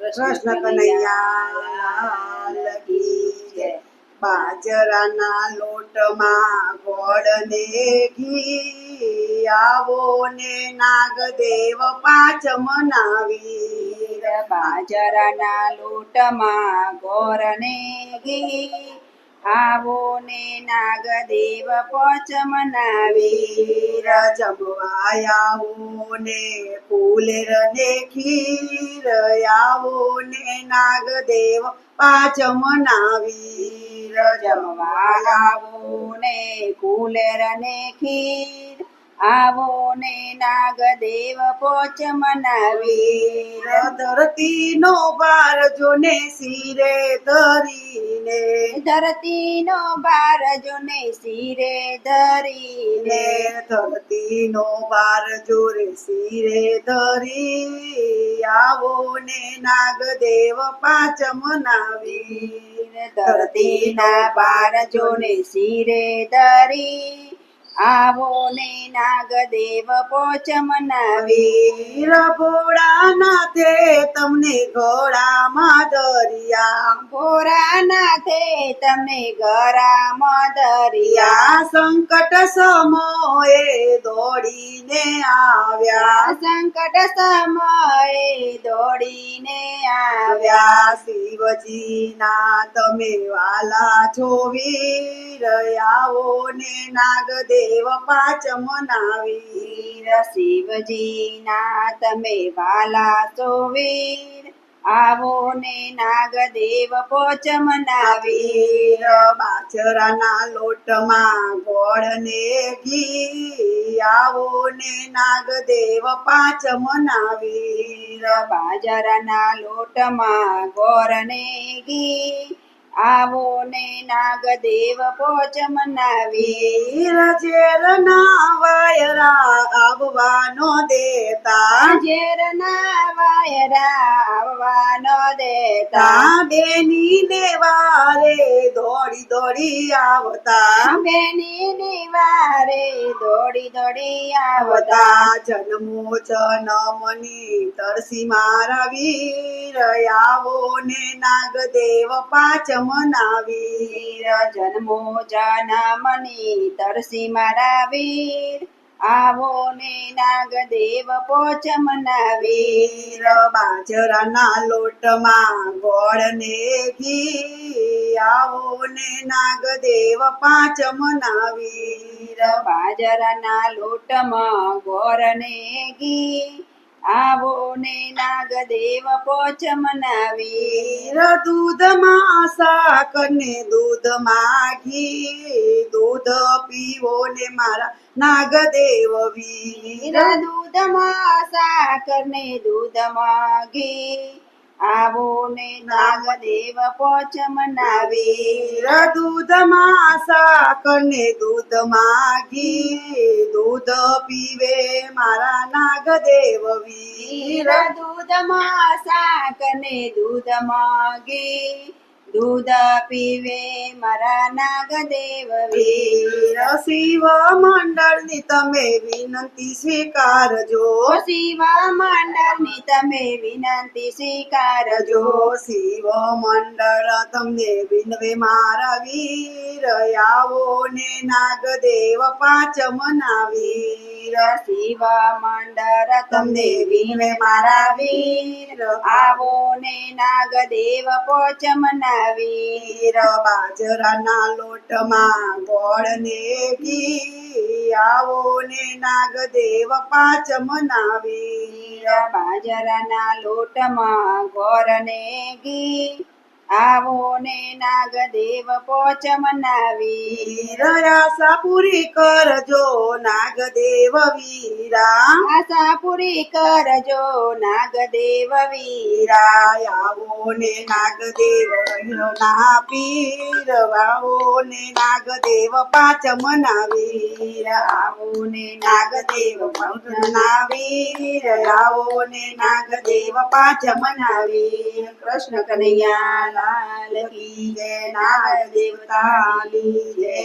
કૃષ્ણ કનૈયા. બાજરાના લોટમાં ગોળને ઘી આવો ને નાગદેવ પાંચ મનાવી બાજરાના લોટમાં ગોળને ઘી આવો ને નાગદેવ પોચ મનાવી જમવા આવો ને ફૂલેર ને ખીર આવો ને નાગદેવ પાંચ મનાવી જમવા આવો ને કુલેર ને ખીર આવો ને નાગદેવ પોચ મનાવી. ધરતી નો બાર જો ને સિરે ધરીને. ધરતીનો બાર જોને શિરે ધરીને. ને ધરતી નો બાર જોરે સિરે ધરી. આવો ને નાગદેવ પાંચ મનાવી. ધરતીના બાર જોને શિરે ધરી. આવો ને નાગદેવ પોચ મનાવી ભોળાનાથે તમને ઘોડામાં દરિયા. ભોરાનાથે તમને ગરામાં દરિયા. સંકટ સમયે દોડીને આવ્યા. સંકટ સમયે દોડીને આવ્યા આવ્યા. શિવજીના તમે વાલા છો વીર આવો ને નાગદેવ પાંચ મનાવી વીર શિવજીના તમે વાલા છો વીર આવો ને નાગદેવ પોચ મનાવી વીર બાજરાના લોટમાં ગોળ ને ઘી આવો ને નાગદેવ પાંચ મનાવી બાજરાના લોટમાં ગોરને ઘી આવો ને નાગદેવ પોચ મનાવી. ઝેર ના વાયરા આવવાનો દેતા. ઝેરના વાયરા આવવાનો દેતા. બેની દેવારે દોડી દોડી આવતા. બેની દેવારે દોડી દોડી આવતા. આવતા જન્મો જનમની તરસી મારા વીર આવો ને નાગદેવ પાંચ મનાવીર વીર જન્મો જનમની તરસી મારા વીર આવો ને નાગદેવ પોચ મનાવીર વીર બાજરાના લોટમાં ગોળ ને ઘી આવો ને નાગદેવ પાંચ મનાવીર વીર બાજરાના લોટમાં ગોરને ઘી આવો ને નાગદેવ પોચ મનાવી. દૂધ દૂધમાં શાક ને દૂધમાં ઘી. દૂધ પીવો ને મારા નાગદેવ વીર. દૂધ દૂધમાં સાકર ને દૂધમાં ઘી. આવો ને નાગદેવ પોચમ નાવે દૂધમાં સાકર ને દૂધમાં ઘી દૂધ પીવે મારા નાગદેવ વીર વીર. દૂધમાં સાકર ને દૂધમાં ઘી દૂધ પીવે મારા નાગદેવ વીર શિવ મંડળની તમે વિનંતી સ્વીકારજો. શિવ મંડળની તમે વિનંતી સ્વીકારજો. શિવ મંડળ તમને વિનવે મારા વીર. આવો ને નાગદેવ પાંચ મનાવીર શિવ મંડળ તમને વિનવે મારા વીર આવો ને નાગદેવ પોચ મનાવી વીર બાજરાના લોટમાં ગોળ ને ઘી આવો ને નાગદેવ પાંચ મનાવીર બાજરાના લોટમાં ગોરને ઘી આવો ને નાગદેવ પોચ મનાવી. વીર આશા પૂરી કરજો નાગદેવ વીરા. આશા પૂરી કરજો નાગદેવ વીરા. આવો ને નાગદેવ ના પીર આવો ને નાગદેવ પાંચ મનાવીર આવો ને નાગદેવ વીર. આવો ને નાગદેવ પાંચ મનાવી. કૃષ્ણ કનૈયા લાલ કી જય નાગ દેવતા લી જય